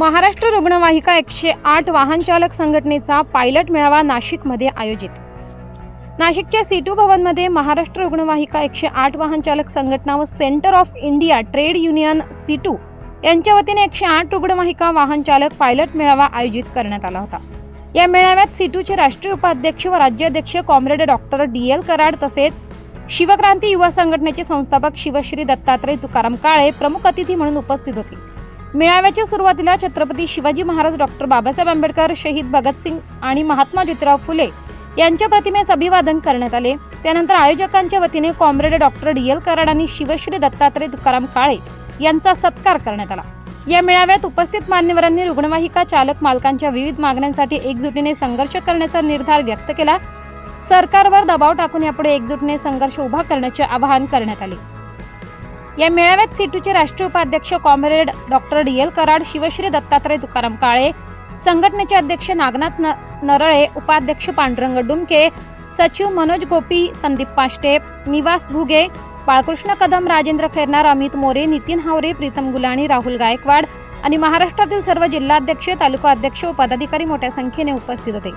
महाराष्ट्र रुग्णवाहिका एकशे आठ वाहन चालक संघटनेचा पायलट मेळावा नाशिकमध्ये आयोजित. नाशिकच्या सीटू भवनमध्ये महाराष्ट्र रुग्णवाहिका एकशे आठ वाहन चालक संघटना व centre of India trade union CITU यांच्या वतीने एकशे आठ रुग्णवाहिका वाहन चालक पायलट मेळावा आयोजित करण्यात आला होता. या मेळाव्यात सीटूचे राष्ट्रीय उपाध्यक्ष व राज्याध्यक्ष comrade doctor D L Karad तसेच शिवक्रांती युवा संघटनेचे संस्थापक शिवश्री दत्तात्रय तुकाराम काळे प्रमुख अतिथी म्हणून उपस्थित होते. मेळाव्याच्या सुरुवातीला छत्रपती शिवाजी महाराज डॉक्टर बाबासाहेब आंबेडकर शहीद भगतसिंग आणि महात्मा ज्योतिराव फुले यांच्या प्रतिमेस अभिवादन करण्यात आले. त्यानंतर आयोजकांच्या वतीने comrade doctor D. L. Karad आणि शिवश्री दत्तात्रय तुकाराम काळे यांचा सत्कार करण्यात आला. या मेळाव्यात उपस्थित मान्यवरांनी रुग्णवाहिका चालक मालकांच्या विविध मागण्यांसाठी एकजुटीने संघर्ष करण्याचा निर्धार व्यक्त केला. सरकारवर दबाव टाकून यापुढे एकजुटीने संघर्ष उभा करण्याचे आवाहन करण्यात आले. या मेळाव्यात सीटूचे राष्ट्रीय उपाध्यक्ष comrade doctor D L Karad Shivshri Dattatray Tukaram Kale संघटनेचे अध्यक्ष नागनाथ न- नरळे उपाध्यक्ष पांडुरंग डुमके सचिव मनोज गोपी संदीप पाष्टे निवास घुगे बाळकृष्ण कदम राजेंद्र खैरनार अमित मोरे नितीन हावरे प्रीतम गुलाणी राहुल गायकवाड आणि महाराष्ट्रातील सर्व जिल्हाध्यक्ष तालुका अध्यक्ष व पदाधिकारी मोठ्या संख्येने उपस्थित होते.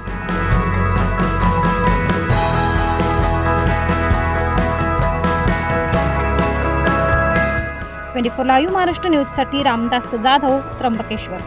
ट्वेंटी फोर लाईव्ह महाराष्ट्र न्यूजसाठी रामदास जाधव त्र्यंबकेश्वर.